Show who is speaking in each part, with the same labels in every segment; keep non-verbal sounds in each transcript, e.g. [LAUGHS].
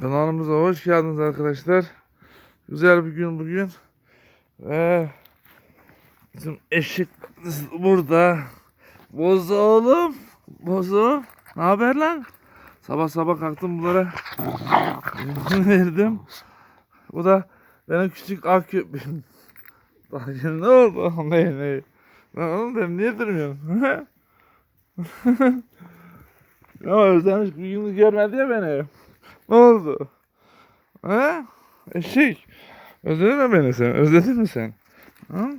Speaker 1: Kanalımıza hoş geldiniz arkadaşlar. Güzel bir gün bugün. Ve bizim eşek burada. Bozu oğlum. Bozu. Ne haber lan? Sabah sabah kalktım bunlara. Verdim. Bu da benim küçük ak köpeğim. Daha yeni ne oldu? Ne ne? Lan oğlum ben niye durmuyorum? Ama [LAUGHS] özlemiş bir gün görmedi ya beni. Ne oldu? Ha? Eşek. Özledin mi beni sen? Özledin mi sen? Ha?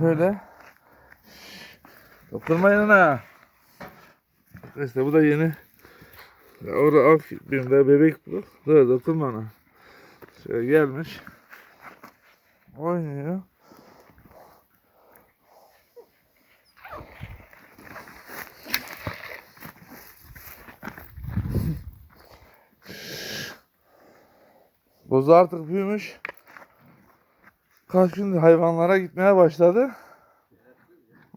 Speaker 1: Böyle. Dokunmayın ha. İşte bu da yeni. Ya orada al bir de bebek bu. Dur dokunma ona. Şöyle gelmiş. Oynuyor. Bozu artık büyümüş. Kaç gündür hayvanlara gitmeye başladı.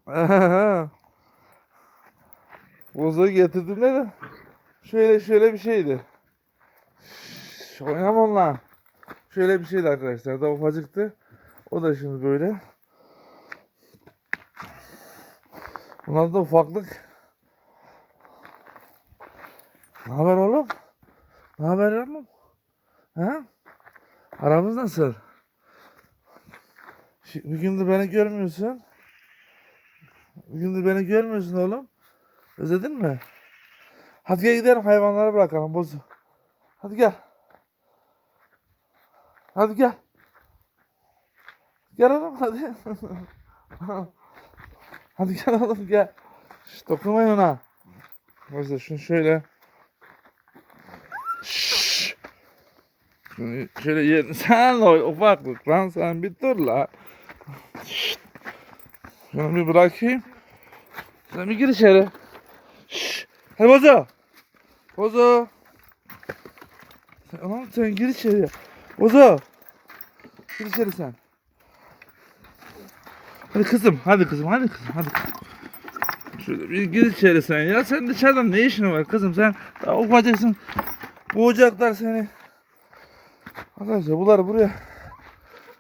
Speaker 1: [LAUGHS] Bozuğu getirdiğimde de şöyle şöyle bir şeydi. Şş, Oynama onunla. Şöyle bir şeydi arkadaşlar. Da ufacıktı. O da şimdi böyle. Bunlar da ufaklık. Ne haber oğlum? Ne haber oğlum? Ha? Aramız nasıl? Bir gündür beni görmüyorsun. Bir gündür beni görmüyorsun oğlum. Özledin mi? Hadi gel gidelim hayvanları bırakalım bozu. Hadi gel. Hadi gel. Gel oğlum hadi. [LAUGHS] hadi gel oğlum gel. Şş, dokunmayın ona. Mesela şunu şöyle. Şunu şöyle yer. [LAUGHS] Sen o ufaklık lan sen bir dur la. Şşt. Şunu bir bırakayım. Sen bir gir içeri. Şşş. Hadi Bozo. Bozo. Anam sen gir içeri. Bozo. Gir içeri sen. Hadi kızım, hadi kızım, hadi kızım, hadi. Şöyle bir gir içeri sen ya. Sen dışarıdan ne işin var kızım? Sen daha ufacıksın. Boğacaklar seni. Arkadaşlar bunları buraya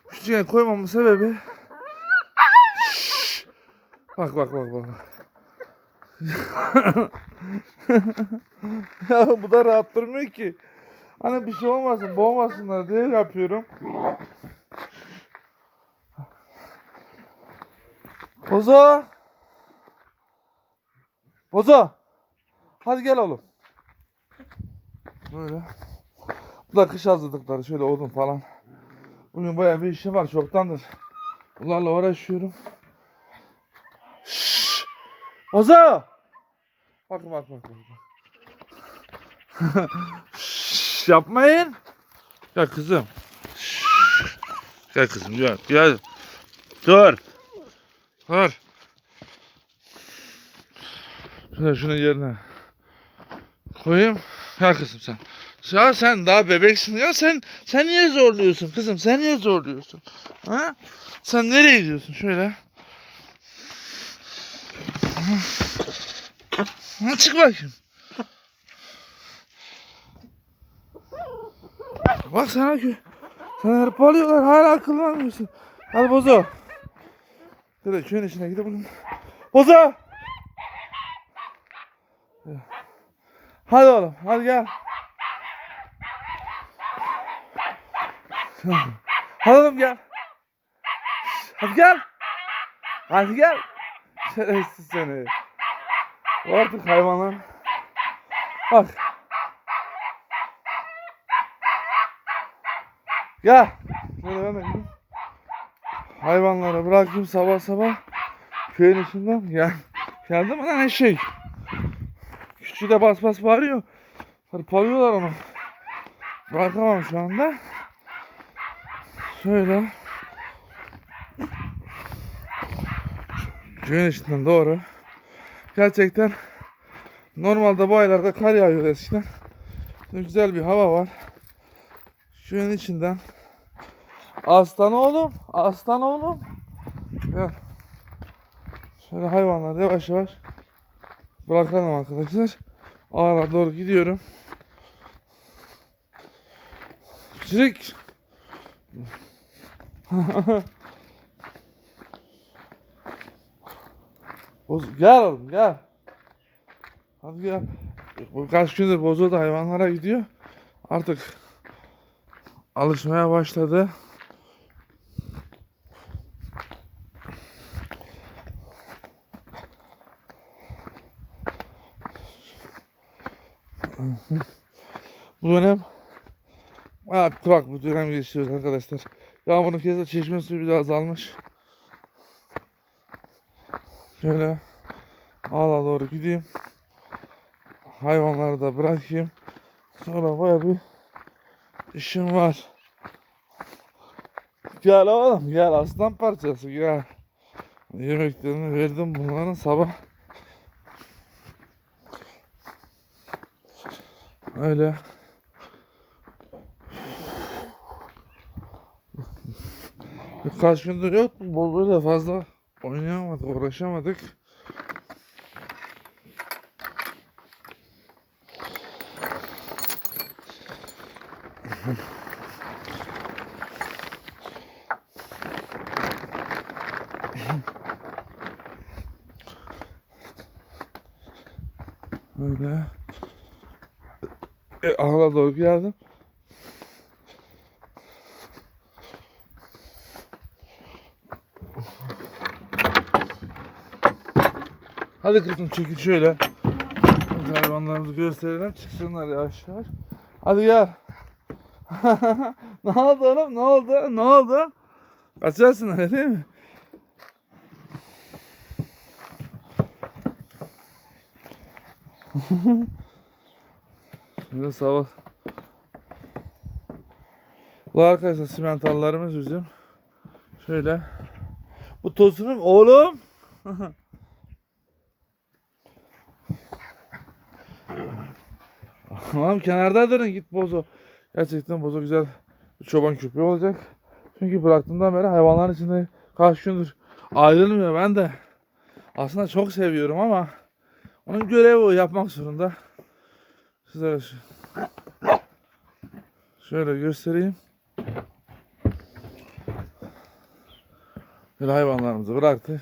Speaker 1: küçüğe koymamın sebebi Şşş. Bak bak bak bak. [LAUGHS] ya bu da rahat durmuyor ki. Hani bir şey olmasın, boğmasınlar diye yapıyorum. Bozo. Bozo. Hadi gel oğlum. Böyle. Bu da şöyle odun falan. Bugün bayağı bir işim var çoktandır. Bunlarla uğraşıyorum. Şşş! Bozo! Bak bak bak bak. bak. [LAUGHS] Şşş, yapmayın. Gel kızım. Şşş. Gel kızım gel. Gel. Dur. Dur. Şöyle şunu yerine koyayım. Gel kızım sen. Ya sen daha bebeksin. Ya sen sen niye zorluyorsun kızım? Sen niye zorluyorsun? Ha? Sen nereye gidiyorsun? Şöyle. Ha, çık bakayım. Bak sana ki sana hırpalıyorlar hala akıllanmıyorsun hadi bozo. Şöyle köyün içine gidip bugün bozo! Hadi oğlum hadi gel Oğlum gel. Hadi gel. Hadi gel. Şerefsiz seni. Artık hayvanlar. Bak. Gel. De gideyim. Hayvanları bırakayım sabah sabah. Köyün içinden. Gel. Geldi mi lan eşek? Küçüğü de bas bas bağırıyor. Hırpalıyorlar onu. Bırakamam şu anda. Şöyle. Köyün içinden doğru. Gerçekten normalde bu aylarda kar yağıyor eskiden. Şimdi Güzel bir hava var. Köyün içinden. Aslan oğlum. Aslan oğlum. Gel. Şöyle hayvanları yavaş yavaş bırakalım arkadaşlar. Ağla doğru gidiyorum. Çirik. Boz, gel oğlum gel. Hadi gel. Bu kaç gündür bozu da hayvanlara gidiyor. Artık alışmaya başladı. Bu dönem bir kurak bir dönem geçiyoruz arkadaşlar. Yağmurun kez çeşme suyu biraz azalmış. Şöyle ağla doğru gideyim. Hayvanları da bırakayım. Sonra baya bir işim var. Gel oğlum gel aslan parçası gel. Yemeklerini verdim bunların sabah. Öyle. Birkaç gündür yok böyle fazla oynayamadık, uğraşamadık. Öyle. E, ağla doğru geldim. Hadi kızım çekil şöyle. Hayvanlarımızı gösterelim. Çıksınlar yavaş yavaş. Hadi gel. [LAUGHS] ne oldu oğlum? Ne oldu? Ne oldu? Kaçarsın öyle değil mi? [LAUGHS] Şimdi sabah. Bu arkadaşlar simentallarımız bizim. Şöyle. Bu tosunum oğlum. [LAUGHS] Tamam kenarda durun git bozo. Gerçekten bozo güzel bir çoban köpeği olacak. Çünkü bıraktığımdan beri hayvanların içinde kaç gündür ayrılmıyor ben de. Aslında çok seviyorum ama onun görevi o yapmak zorunda. Size şu- şöyle göstereyim. Böyle hayvanlarımızı bıraktık.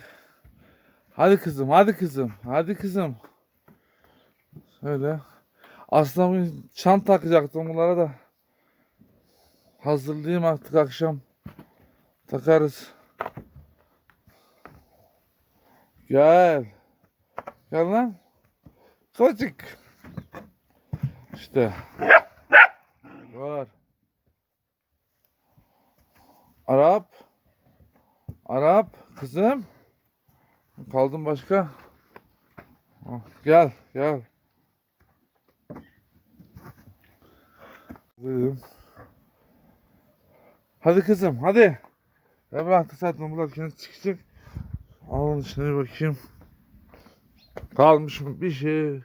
Speaker 1: Hadi kızım, hadi kızım, hadi kızım. Şöyle. Aslında bugün çant takacaktım bunlara da. Hazırlayayım artık akşam. Takarız. Gel. Gel lan. Kıvırcık. İşte. Var. Arap. Arap. Kızım. Kaldım başka. Ah, Gel. Gel. Dedim. Hadi kızım hadi. Ya bıraktık zaten bunlar kendi çıkacak. Alın içine bakayım. Kalmış mı bir şey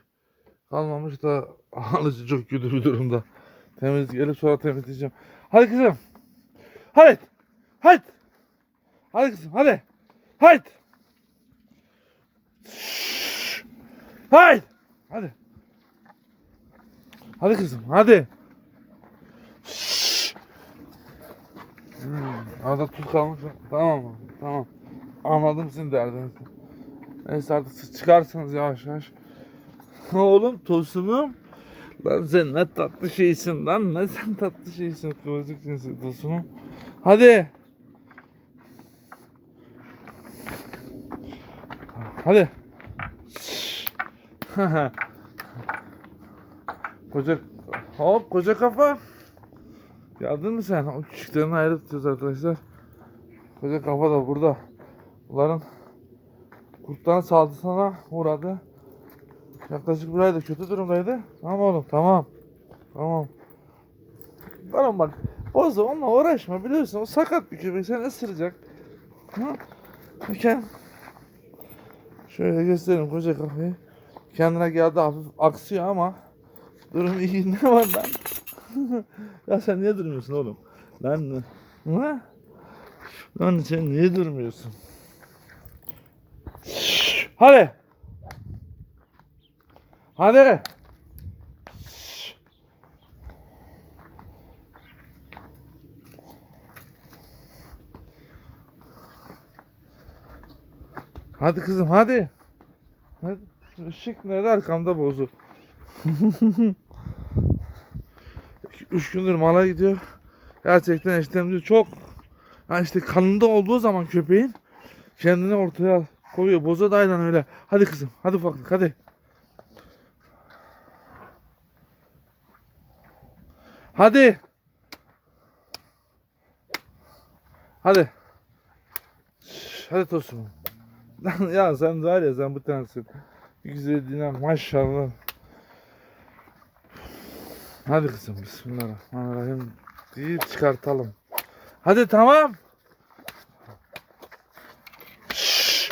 Speaker 1: kalmamış da alıcı çok kötü bir durumda. Temizlik gelip sonra temizleyeceğim. Hadi kızım. Hadi. Hadi. Hadi kızım hadi. Hadi. Hadi. Hadi. Hadi kızım hadi. Hmm, arada tuz kalmış. Tamam? Tamam. Anladım sizin derdinizi. Neyse artık siz çıkarsınız yavaş yavaş. [LAUGHS] Oğlum tosunum. Lan sen ne tatlı şeysin lan. Ne sen tatlı şeysin. Kıvırcık cinsi tosunum. Hadi. Hadi. [LAUGHS] Koca hop koca kafa. Geldin mi sen? O küçüklerini ayrı tutuyoruz arkadaşlar. Koca kafa da burada. Bunların kurtların saldırısına uğradı. Yaklaşık bir ayda kötü durumdaydı. Tamam oğlum tamam. Tamam. Tamam bak. Bozo onunla uğraşma biliyorsun o sakat bir köpek seni ısıracak. Ha? Bakın. Şöyle göstereyim koca kafayı. Kendine geldi hafif aksıyor ama durum iyi [LAUGHS] ne var lan? [LAUGHS] ya sen niye durmuyorsun oğlum? Lan ne? Lan sen niye durmuyorsun? Hadi. Hadi. Hadi kızım hadi. hadi. Işık nerede arkamda bozu. [LAUGHS] Üç gündür mala gidiyor. Gerçekten işlemci çok. Ha işte kanında olduğu zaman köpeğin kendini ortaya koyuyor. Boza da aynen öyle. Hadi kızım. Hadi ufaklık hadi. Hadi. Hadi. Hadi Tosun. [LAUGHS] Ya sen var ya sen bu tanesin. Güzelliğine maşallah. Hadi kızım bismillahirrahmanirrahim deyip çıkartalım. Hadi tamam. Şşş.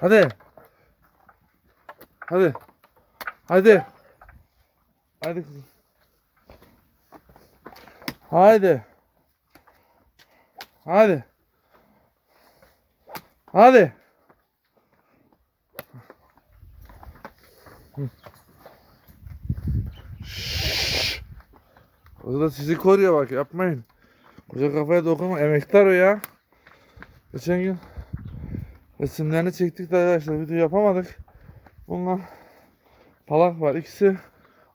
Speaker 1: Hadi. Hadi. Hadi. Hadi kızım. Haydi. Hadi. Hadi. Hı. O da sizi koruyor bak yapmayın. Koca kafaya dokunma emektar o ya. Geçen gün resimlerini çektik de arkadaşlar video yapamadık. Bunlar palak var ikisi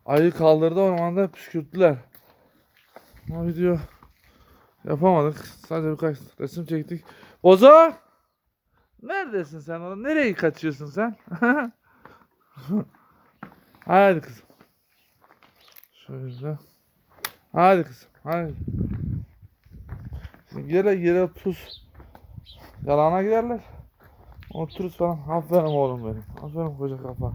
Speaker 1: ayı kaldırdı ormanda püskürttüler. Ama video yapamadık. Sadece birkaç resim çektik. Bozo! Neredesin sen oğlum? Nereye kaçıyorsun sen? [LAUGHS] Hadi kızım. Şöyle. Hadi kızım. Hadi. Şimdi yere tuz. Yalana giderler. Otururuz falan. Aferin oğlum benim. Aferin koca kafa.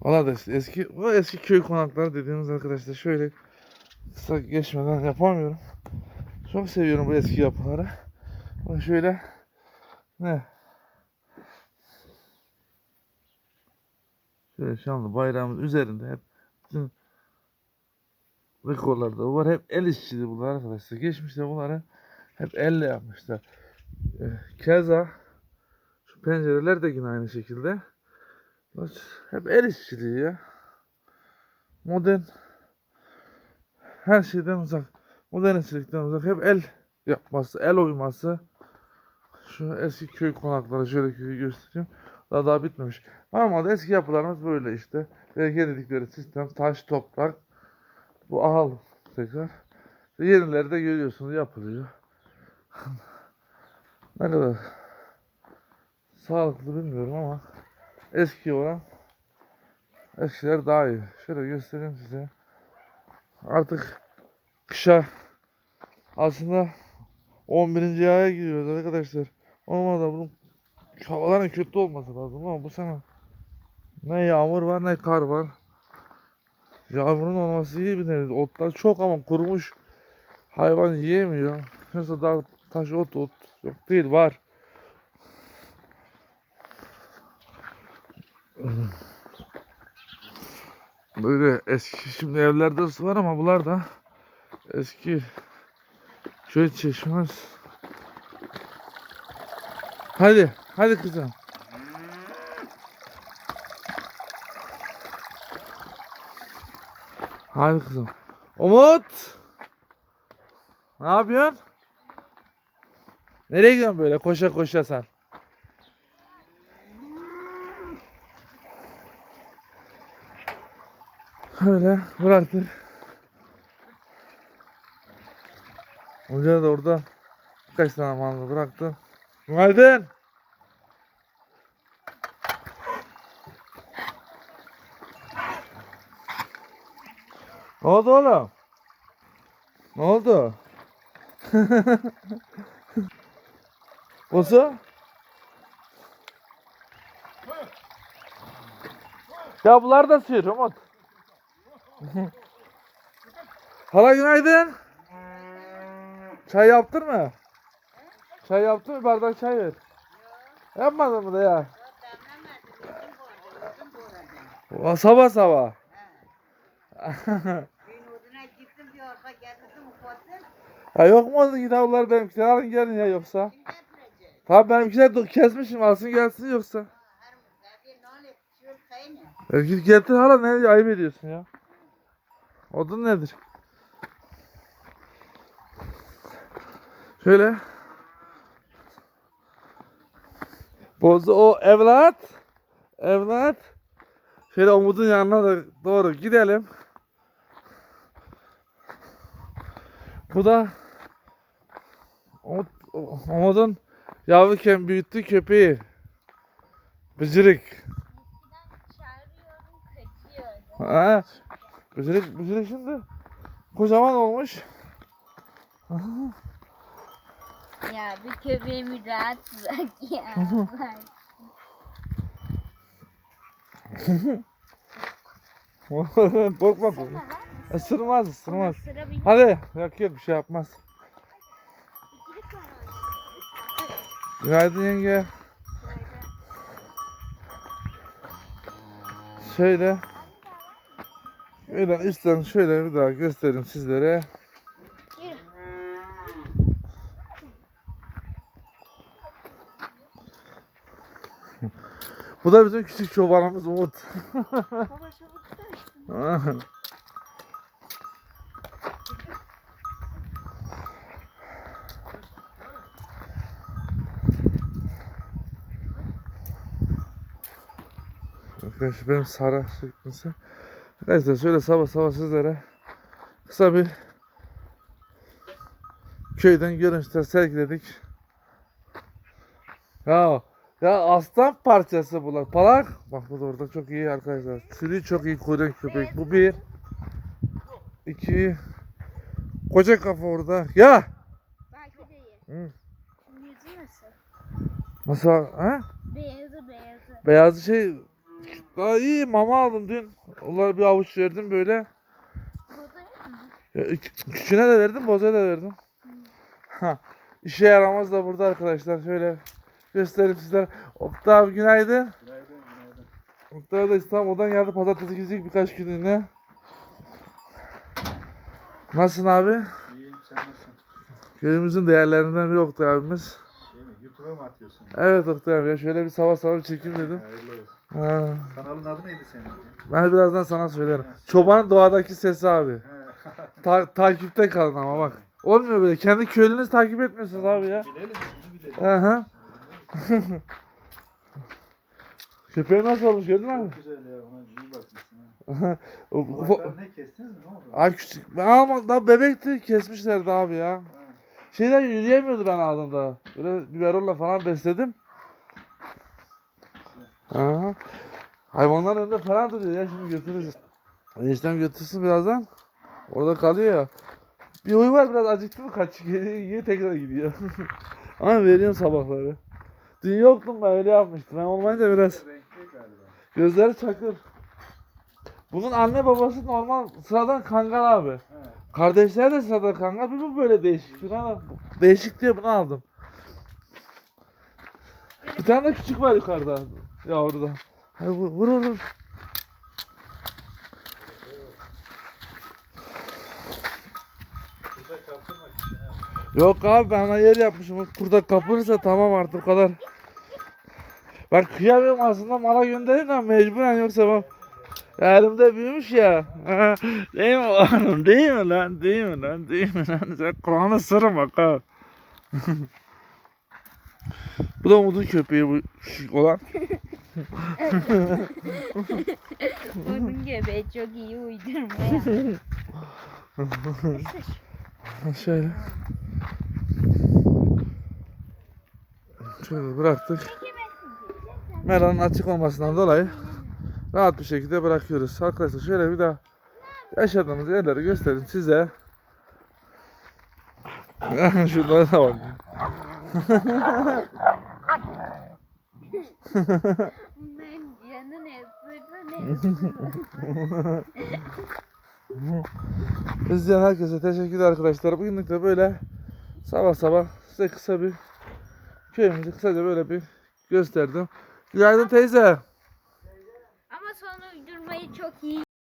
Speaker 1: Valla da işte eski, bu eski köy konakları dediğimiz arkadaşlar şöyle kısa geçmeden yapamıyorum. Çok seviyorum bu eski yapıları. Bunu şöyle ne? Şöyle şanlı bayrağımız üzerinde hep bütün rekorlarda var. Hep el işçiliği bunlar arkadaşlar. Geçmişte bunları hep elle yapmışlar. Ee, Keza şu pencereler de yine aynı şekilde. Hep el işçiliği ya. Modern her şeyden uzak. Modern işçilikten uzak. Hep el yapması, el oyması. Şu eski köy konakları şöyle göstereyim. Daha daha bitmemiş. Normalde eski yapılarımız böyle işte. Berke dedikleri sistem taş, toprak. Bu ahal tekrar. Ve yenileri de görüyorsunuz yapılıyor. [LAUGHS] ne kadar sağlıklı bilmiyorum ama eski olan eskiler daha iyi. Şöyle göstereyim size. Artık kışa aslında 11. aya giriyoruz arkadaşlar. Olmadı bunun havaların kötü olması lazım ama bu sene ne yağmur var ne kar var. Yağmurun olması iyi bir nevi. Otlar çok ama kurumuş. Hayvan yiyemiyor. Yoksa dağ, taş, ot, ot yok değil var. Böyle eski şimdi evlerde su var ama bunlar da eski köy çeşmez. Hadi, hadi kızım. Hadi kızım. Umut! Ne yapıyorsun? Nereye gidiyorsun böyle koşa koşa sen? Öyle bıraktık. Hoca da orada birkaç tane manlı bıraktı. Günaydın. Ne oldu oğlum? Ne oldu? [LAUGHS] Bozu? Ya bunlar da sür Umut. [LAUGHS] Hala günaydın. Çay yaptın mı? Çay yaptın mı? Bardak çay ver. Yapmadın mı da ya? Sabah sabah. [LAUGHS] Ya yok mu onun kitaplar benimkiler alın gelin ya yoksa. Tabii benimkiler kesmişim alsın gelsin yoksa.
Speaker 2: Ya.
Speaker 1: Belki getir hala ne ayıp ediyorsun ya. Odun nedir? Şöyle. Bozu o evlat. Evlat. Şöyle Umut'un yanına da doğru gidelim. Bu da Umut, Umut'un yavruyken büyüttüğü köpeği. Bıcırık. Ha, Bıcırık, Bıcırık şimdi kocaman olmuş.
Speaker 3: Ya bir köpeğimi rahat bırak [LAUGHS] ya.
Speaker 1: Korkma korkma. Isırmaz ısırmaz. Hadi yok yok bir şey yapmaz. Günaydın yenge. Şöyle. Şöyle üstten şöyle bir daha göstereyim sizlere. Bu da bizim küçük çobanımız Umut.
Speaker 3: Baba çabuk [LAUGHS]
Speaker 1: Arkadaşlar benim Sara şeklisi. Neyse şöyle sabah sabah sizlere kısa bir köyden görüntüler sergiledik. Ya ya aslan parçası bunlar. Palak. Bak bu da orada çok iyi arkadaşlar. Tülü çok iyi kuyruğun köpek. Bu bir. iki. Koca kafa orada. Ya.
Speaker 3: Belki de iyi.
Speaker 1: Hı.
Speaker 3: Yüzü nasıl?
Speaker 1: Nasıl? Ha?
Speaker 3: Beyazı beyazı.
Speaker 1: Beyazı şey daha iyi mama aldım dün. Onlara bir avuç verdim böyle. Ya, kü- Küçüğüne de verdim, bozaya da verdim. Ha, işe yaramaz da burada arkadaşlar. Şöyle göstereyim sizlere. Oktay abi günaydın.
Speaker 4: Günaydın, günaydın.
Speaker 1: Oktay da İstanbul'dan geldi. Pazartesi gidecek birkaç günlüğüne. Nasılsın abi?
Speaker 4: İyiyim, sen nasılsın?
Speaker 1: Köyümüzün değerlerinden biri Oktay abimiz.
Speaker 4: Şey mi, YouTube'a mı atıyorsun?
Speaker 1: Evet Oktay abi ya şöyle bir sabah sabah bir çekim dedim.
Speaker 4: Hayırlı.
Speaker 1: Ha,
Speaker 4: Kanalın adı neydi senin?
Speaker 1: ben birazdan sana söylerim. Çobanın doğadaki sesi abi. Ta- takipte kalın ama bak. Olmuyor böyle. Kendi köylünüzü takip etmiyorsunuz abi ya.
Speaker 4: bilelim, bunu bilelim.
Speaker 1: Aha. Köpeği nasıl olmuş gördün mü?
Speaker 4: Çok güzel ya, ona iyi bakmışsın. ha.
Speaker 1: O- o-
Speaker 4: Kulaklarını ne kestiniz mi? Ne oldu?
Speaker 1: Ay küçük. Almadım. Daha bebekti. Kesmişlerdi abi ya. Şeyden yürüyemiyordu ben aldığımda. Böyle biberolla falan besledim. Aha. Hayvanlar önünde falan duruyor ya şimdi götürürüz. Eniştem götürsün birazdan. Orada kalıyor ya. Bir huyu var biraz acıktı mı kaç geliyor tekrar gidiyor. [LAUGHS] Ama veriyorum sabahları. Dün yoktum ben öyle yapmıştım. Ben olmayınca biraz gözleri çakır. Bunun anne babası normal sıradan kangal abi.
Speaker 4: He.
Speaker 1: Kardeşler de sıradan kangal. Bir bu böyle değişik. Tane değişik diye bunu aldım. Bir tane de küçük var yukarıda. Yavruda. Hadi vur vur vur. Yok abi ben ona yer yapmışım. Burada kapılırsa tamam artık o kadar. Ben kıyamıyorum aslında mala göndereyim de mecburen yoksa bak. Elimde büyümüş ya. [LAUGHS] Değil mi oğlum? Değil mi lan? Değil mi lan? Değil mi lan? Sen Kur'an'ı sırın bak ha. [LAUGHS] bu da Umut'un köpeği bu olan. [LAUGHS]
Speaker 3: Onun göbeği çok iyi uydurma ya.
Speaker 1: Şöyle. Şöyle bıraktık. Meranın açık olmasından dolayı rahat bir şekilde bırakıyoruz. Arkadaşlar şöyle bir daha yaşadığımız yerleri göstereyim size. [LAUGHS] Şunlara da bak. [LAUGHS]
Speaker 3: Bunların canı ne ısırdı ne ısırdı. [LAUGHS]
Speaker 1: İzleyen herkese teşekkürler arkadaşlar. Bugünlük de böyle sabah sabah size kısa bir köyümüzü kısaca böyle bir gösterdim. Günaydın teyze.
Speaker 3: Ama sonra uydurmayı çok iyi